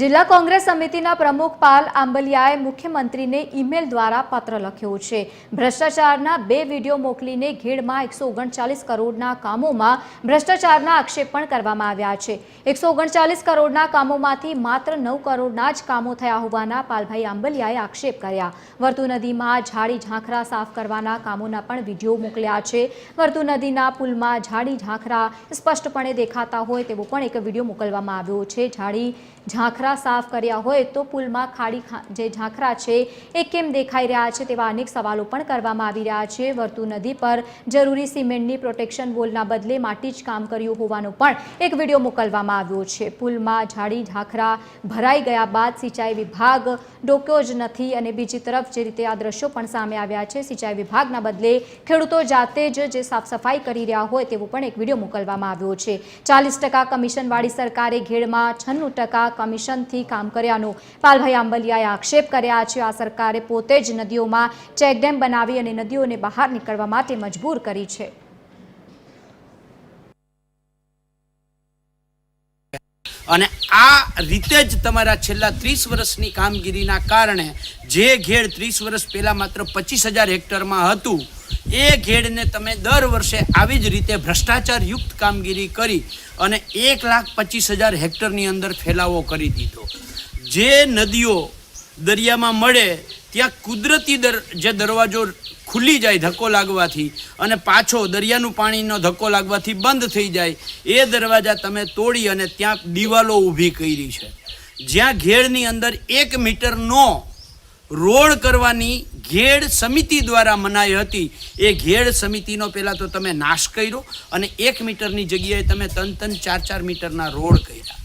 જિલ્લા કોંગ્રેસ સમિતિના પ્રમુખ પાલ આંબલિયાએ મુખ્યમંત્રીને ઈમેલ દ્વારા પત્ર લખ્યો છે. ભ્રષ્ટાચારના બે વીડિયો મોકલીને ઘેડમાં એકસો ઓગણચાલીસ કરોડના કામોમાં ભ્રષ્ટાચારના આક્ષેપ પણ કરવામાં આવ્યા છે. એકસો ઓગણચાલીસ કરોડના કામોમાંથી માત્ર નવ કરોડના જ કામો થયા હોવાના પાલભાઈ આંબલિયાએ આક્ષેપ કર્યા. વર્તુ નદીમાં ઝાડી ઝાંખરા સાફ કરવાના કામોના પણ વીડિયો મોકલ્યા છે. વર્તુ નદીના પુલમાં ઝાડી ઝાંખરા સ્પષ્ટપણે દેખાતા હોય તેવો પણ એક વીડિયો મોકલવામાં આવ્યો છે. ઝાડી ઝાંખરા સાફ કર્યા હોય તો પુલમાં ખાડી જે ઝાંખરા છે એ કેમ દેખાઈ રહ્યા છે તેવા અનેક સવાલો પણ કરવામાં આવી રહ્યા છે. વર્તુ નદી પર જરૂરી સિમેન્ટની પ્રોટેક્શન વોલના બદલે માટી જ કામ કર્યું હોવાનો પણ એક વીડિયો મોકલવામાં આવ્યો છે. પુલમાં ઝાડી ઝાંખરા ભરાઈ ગયા બાદ સિંચાઈ વિભાગ ડોક્યો જ નથી અને બીજી તરફ જે રીતે આ દ્રશ્યો પણ સામે આવ્યા છે, સિંચાઈ વિભાગના બદલે ખેડૂતો જાતે જ જે સાફસફાઈ કરી રહ્યા હોય તેવો પણ એક વીડિયો મોકલવામાં આવ્યો છે. ચાલીસ ટકા કમિશનવાળી સરકારે ઘેડમાં છન્નું ટકા કમિશનથી કામ કર્યાનો. પાલભાઈ આંબલિયાએ આક્ષેપ કર્યા છે, આ સરકારે પોતે જ નદીઓમાં ચેકડેમ બનાવી અને નદીઓને બહાર નીકળવા માટે મજબૂર કરી છે. અને આ રીતે જ તમારા છેલ્લા ત્રીસ વર્ષની કામગીરીના કારણે જે ઘેડ ત્રીસ વર્ષ પહેલાં માત્ર પચીસ હજાર હેક્ટરમાં હતું એ ઘેડને તમે દર વર્ષે આવી જ રીતે ભ્રષ્ટાચારયુક્ત કામગીરી કરી અને એક લાખ પચીસ હજાર હેક્ટરની અંદર ફેલાવો કરી દીધો. જે નદીઓ દરિયામાં મળે, ત્યાં કુદરતી દર, જે દરવાજો ખુલ્લી જાય ધક્કો લાગવાથી અને પાછો દરિયાનું પાણીનો ધક્કો લાગવાથી બંધ થઈ જાય, એ દરવાજા તમે તોડી અને ત્યાં દિવાલો ઊભી કરી છે. જ્યાં ઘેડની અંદર એક મીટરનો રોડ કરવાની ઘેડ સમિતિ દ્વારા મનાઈ હતી. એ ઘેડ સમિતિનો પહેલાં તો તમે નાશ કર્યો અને એક મીટરની જગ્યાએ તમે ત્રણ ત્રણ ચાર ચાર મીટરના રોડ કર્યા.